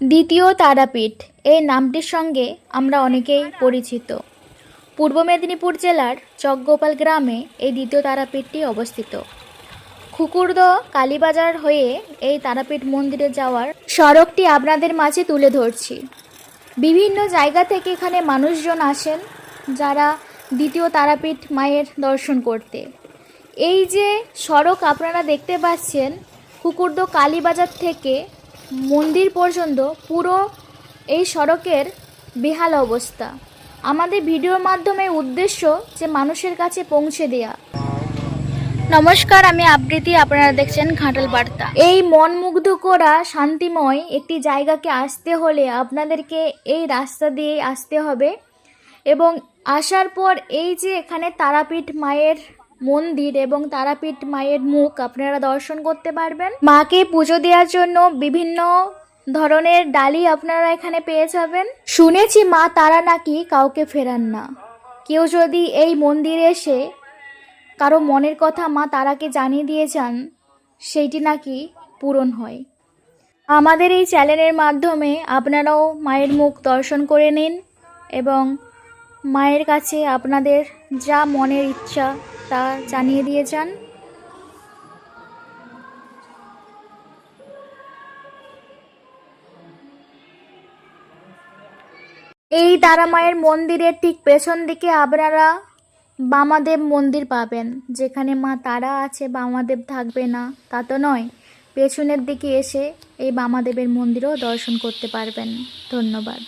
দ্বিতীয় তারাপীঠ। এই নামটির সঙ্গে আমরা অনেকেই পরিচিত। পূর্ব মেদিনীপুর জেলার চকগোপাল গ্রামে এই দ্বিতীয় তারাপীঠটি অবস্থিত। খুকুরদ কালীবাজার হয়ে এই তারাপীঠ মন্দিরে যাওয়ার সড়কটি আপনাদের মাঝে তুলে ধরছি। বিভিন্ন জায়গা থেকে এখানে মানুষজন আসেন যারা দ্বিতীয় তারাপীঠ মায়ের দর্শন করতে। এই যে সড়ক আপনারা দেখতে পাচ্ছেন কুকুরদো কালীবাজার থেকে মন্দির পর্যন্ত পুরো এই সড়কের বেহাল অবস্থা। আমাদের ভিডিওর মাধ্যমে উদ্দেশ্য যে মানুষের কাছে পৌঁছে দেয়া। নমস্কার আমি আবৃত্তি আপনারা দেখছেন ঘাটাল বার্তা। এই মন মুগ্ধ করা শান্তিময় একটি জায়গাকে আসতে হলে আপনাদেরকে এই রাস্তা দিয়ে আসতে হবে। এবং আসার পর এই যে এখানে তারাপীঠ মায়ের মন্দির এবং তারাপীঠ মায়ের মুখ আপনারা দর্শন করতে পারবেন। মাকে পুজো দেওয়ার জন্য বিভিন্ন ধরনের ডালি আপনারা এখানে পেয়ে যাবেন। শুনেছি মা তারা নাকি কাউকে ফেরান না। কেউ যদি এই মন্দিরে এসে কারও মনের কথা মা তারাকে জানিয়ে দিয়ে যান, সেইটি নাকি পূরণ হয়। আমাদের এই চ্যানেলের মাধ্যমে আপনারাও মায়ের মুখ দর্শন করে নিন এবং মায়ের কাছে আপনাদের যা মনের ইচ্ছা তা জানিয়ে দিয়ে যান। এই তারা মায়ের মন্দিরের ঠিক পেছন দিকে আপনারা বামাদেব মন্দির পাবেন। যেখানে মা তারা আছে, বামাদেব থাকবে না, তা তো নয়। পেছনের দিকে এসে এই বামাদেবের মন্দিরও দর্শন করতে পারবেন। ধন্যবাদ।